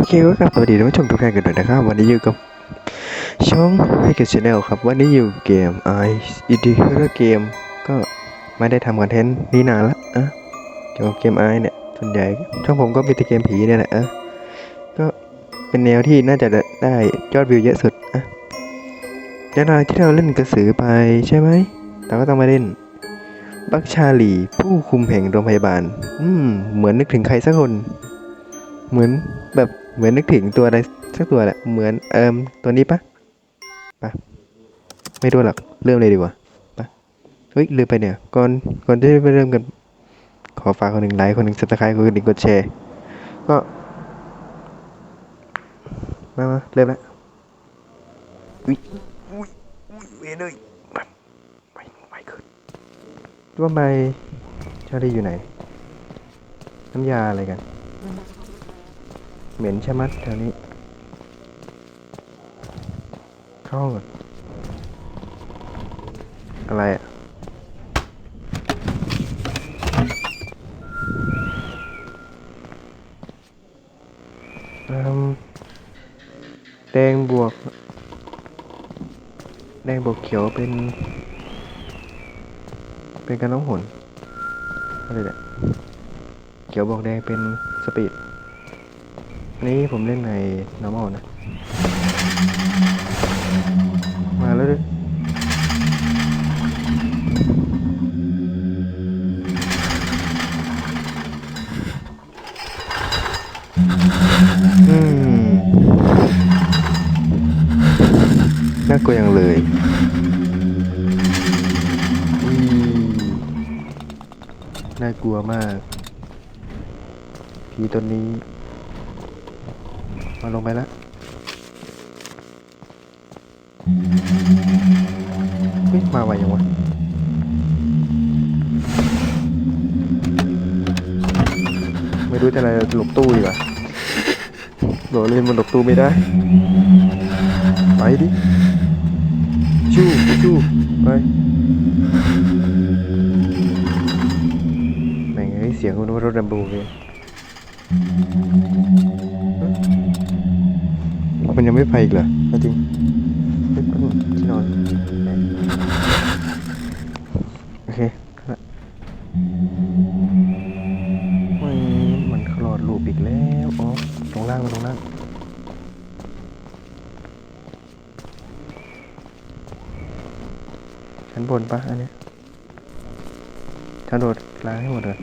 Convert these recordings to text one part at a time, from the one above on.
โอเคก็กลับสวัสดีท่านผู้ชมทุกท่านกันด้วยนะครับ วันนี้อยู่กับช่องให้กับชาแนลครับ วันนี้อยู่เกม i e d h o r r o r Game ก็ไม่ได้ทำคอนเทนต์นี้นานละอะเกี่ยวกับเกม i เนี่ยส่วนใหญ่ช่องผมก็มีแต่เกมผีเนี่ยแหละอะก็เป็นแนวที่น่าจะได้ยอดวิวเยอะสุดอะแล้วนานที่เราเล่นกระสือไปใช่ไหมเราก็ต้องมาเล่นบักชาลีผู้คุมแห่งโรงพยาบาล อืม เหมือนนึกถึงใครสักคน เหมือนแบบ เหมือนนึกถึงตัวอะไรสักตัวแหละเหมือนเอิมตัวนี้ปะปะไม่รู้หรอกเริ่มเลยดีกว่าปะเฮ้ยลืมไปเนี่ยก่อนก่อนที่จะไปเริ่มกันขอฝากคนหนึ่งไลค์คนหนึ่งซับสไครต์คนหนึ่งกดแชร์ก็มามาเริ่มแล้วอุ้ยอุ้ยอุ้ยเวเลยไปไปไปขึ้นว่าไม่ชาลีอยู่ไหนน้ำยาอะไรกัน เหม็นใช่ไหมแถวนี้ เข้าห้องก่อนอะไรอะแดงบวก แดงบวกเขียวเป็น เป็นการน้องหนอะไรเนี่ยเขียวบวกแดงเป็นสปีด นี่ผมเล่นใน normal นะ มาแล้วด้วยอืมน่ากลัวอย่างเลยอืมน่ากลัวมากผีตัวนี้ มาลงไปแล้วเฮ้ยมาไวยังวะไม่รู้จะอะไรหลบตู้ดีกว่าโดดเล่นมันหลบตู้ไม่ได้ ไปดิชู้ชู้ไปแม่งเอ้ยเสียงคุณว่ารถดัมโบเลย มันยังไม่ไปอีกเหรอจริงที่นอนโอเคละไม่มันคลอดลูกอีกแล้วอ๋อตรงล่างมาตรงล่างชั้นบนปะอันนี้ยชั้นโดดล้างให้หมดเลย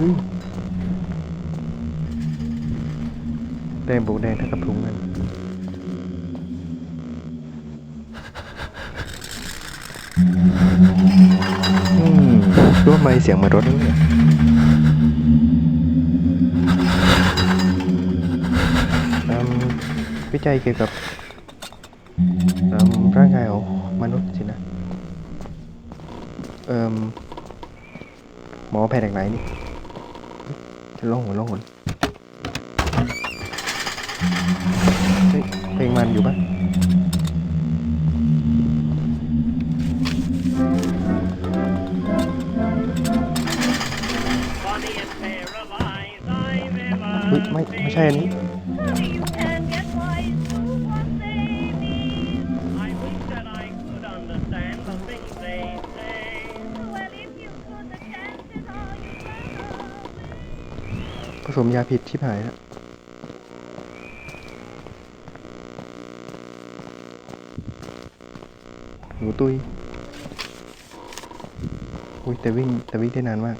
มาหามึงแดงบุกแดงเท่ากับถุงนั่นอืมรู้ไหมเสียงมารถเนี่ยวิจัยเกี่ยวกับร่างกายของมนุษย์สินะ เอ่มหมอแผนกไหนนี่ ล่องหนล่องหนเฮ้ยเพลงมันอยู่ปะเฮ้ยไม่ไม่ใช่อันนี้ สมยาผิดชิบหายแล้วหนูตุยอุ้ยแต่วิ่งแต่วิ่งได้นานมาก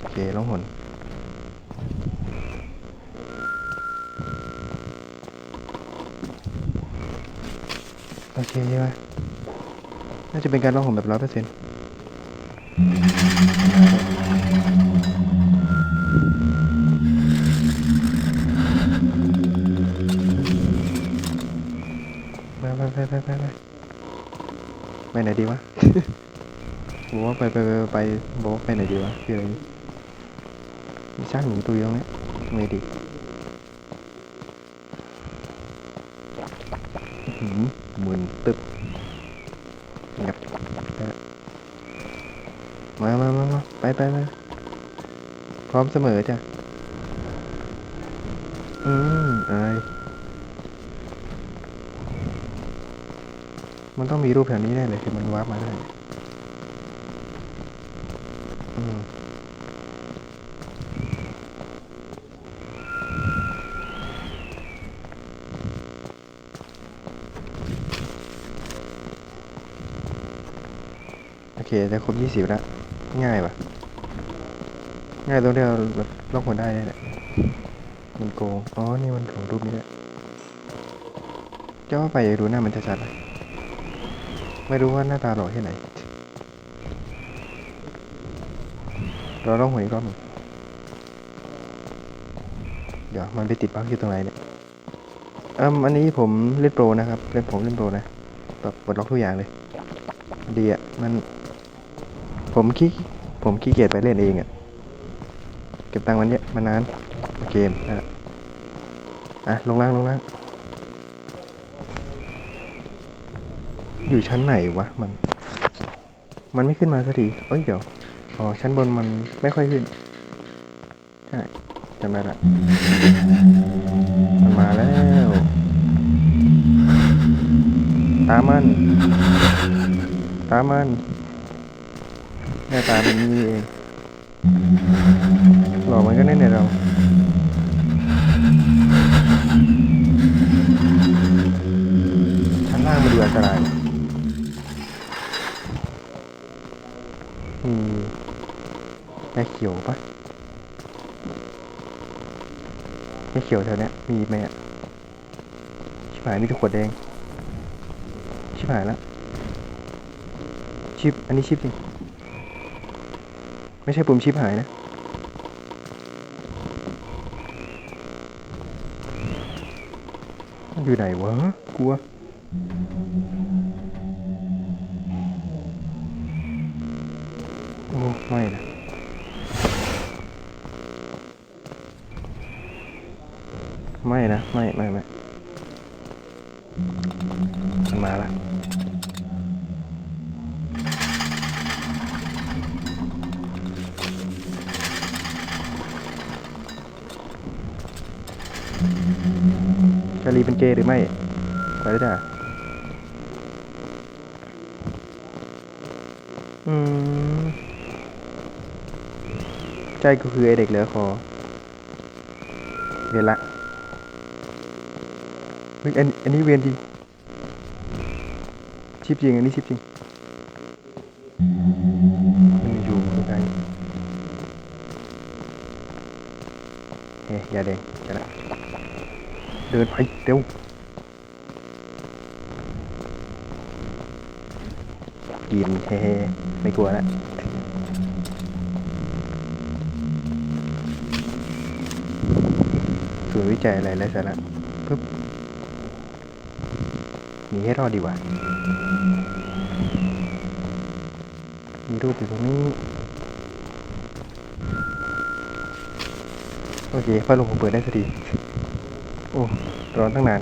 โอเคล่องหนโอเคใช่ไหมน่าจะเป็นการล่องหนแบบร้อยเปอร์เซ็นต์ไปไปไปไปไปไปไปไหนดีวะบอกว่าไปไปไปไปบอกว่าไปไหนดีวะคืออะไรมีช่างหนีตุยตรงนี้ไม่ดีอื้อหืมมึนตึ๊บ งับมามามามาไปไปมาพร้อมเสมอจ้ะ อืมอายมันต้องมีรูปแถวนี้แน่เลยคือมันวาร์ปมาได้อืม เคจะครบยี่สิบแล้วง่ายปะง่ายตรงที่เราแบบล็อกหัวได้นี่แหละมันโกงอ๋อนี่มันของรูปนี้แหละจะว่าไปดูหน้ามันชัดๆนะไม่รู้ว่าหน้าตาหล่อแค่ไหนเราต้องหวยอีกรอบหนึ่งเดี๋ยวมันไปติดบั๊กอยู่ตรงไหนเนี่ยอืมอันนี้ผมเล่นโปรนะครับเล่นผมเล่นโปรนะแบบปลดล็อกทุกอย่างเลย ดีอะมัน ผมขี้ผมขี้เกียจไปเล่นเองอะ เก็บตังค์วันเนี้มานานเกมนะอะลงล่างลงล่าง อยู่ชั้นไหนวะมัน มันไม่ขึ้นมาสักทีเอ้ยเดี๋ยวอ๋อชั้นบนมันไม่ค่อยขึ้นใช่จำได้ละมันมาแล้ว ตามมัน ตามมัน หน้าตาเป็นอย่างนี้เองหล่อมันก็แน่ในเราชั้นล่างมาดูอันตรายมีแม่เขียวปะแม่เขียวแถวเนี้ยมีไหมอะชิบหายมีแต่ขวดแดงชิบหายแล้วชิปอันนี้ชิปจริง ไม่ใช่ปุ่มชิปหายนะ อยู่ไหนวะกลัวโอ้ไม่นะไม่นะ ไม่ไม่ไม่มาละาลีเป็นเกย์หรือไม่ ไปเลยจ้ะอืม ใจก็คือไอเด็กเหลือคอเรียนละเฮ้อันอันนี้เวียนจริงชิปจริง อันนี้ชิปจริงมันอยู่ข้างในเฮ้ยยาแดงจะละ เดินไปเร็วกินเฮ้ไม่กลัวแล้วศูนย์วิจัยอะไรไรสาระปึ๊บหนีให้รอดดีกว่า มีรูปอยู่ตรงนี้ โอเคพัดลมผมเปิดได้สักที โอ้ร้อนตั้งนาน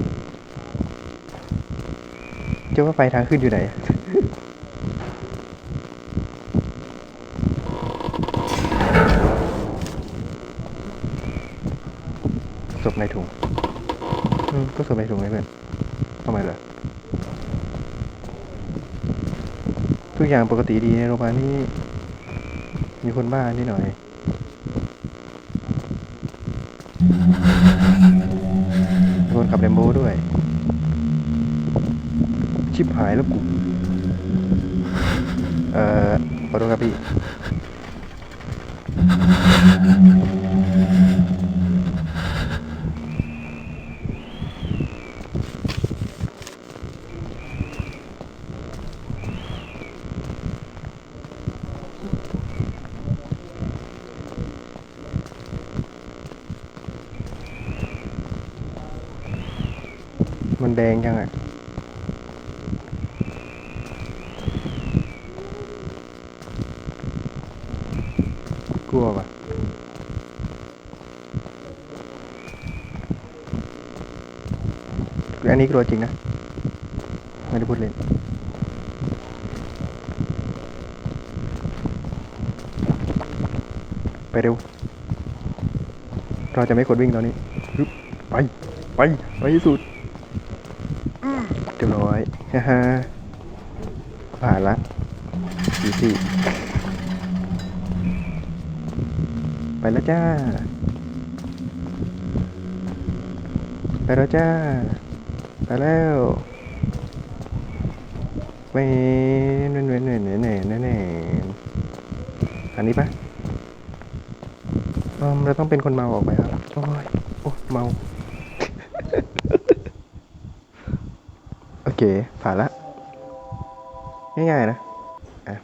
เจ้าว่าไฟทางขึ้นอยู่ไหน ศพในถุงอืมก็ศพในถุงไงเพื่อนทำไมเหรอทุกอย่างปกติดีในโรงพยาบาลนี่มีคนบ้านิดหน่อย ขับเรมโบ้ด้วย ชิบหายแล้วกู เอ่อขอโทษครับพี่ันแดงจังอะกลัวปะอันนี้กลัวจริงนะ ไม่ได้พูดเล่นไปเร็ว เราจะไม่กดวิ่งตอนนี้ ไป ไป ไปสุด ฮ่าฮ่าผ่านละอีซี่ไปแล้วจ้า ไปแล้วจ้า ไปแล้วไม่เน่เน่เน่เน่เน่เน่เน่อันนี้ปะเราต้องเป็นคนเมาออกไปครับ โอ้ย โอ้เมา โอ เค ผ่านละ ง่ายๆนะอะ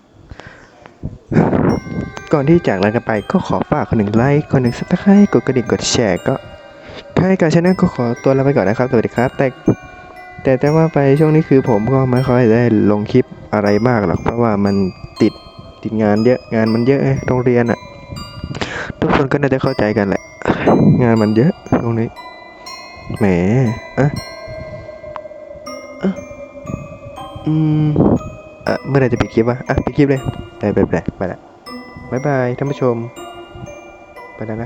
ก่อนที่จากลากันไปก็ขอฝากคนหนึ่งไลค์คนหนึ่งซับสไครต์กดกระดิ่งกดแชร์ก็ใครกับชาแนลก็ขอตัวลาไปก่อนนะครับสวัสดีครับ แต่แต่แต่ว่าไปช่วงนี้คือผมก็ไม่ค่อยได้ลงคลิปอะไรมากหรอกเพราะว่ามันติดติดงานเยอะงานมันเยอะไงโรงเรียนอะทุกคนก็น่าจะเข้าใจกันแหละ งานมันเยอะตรงนี้แหมอะอะ อืมอะเมื่อไหรจะปิดคลิปวะอะปิดคลิปเลยไปไปไปไปละบ๊ายบายท่านผู้ชม ไปแล้วนะ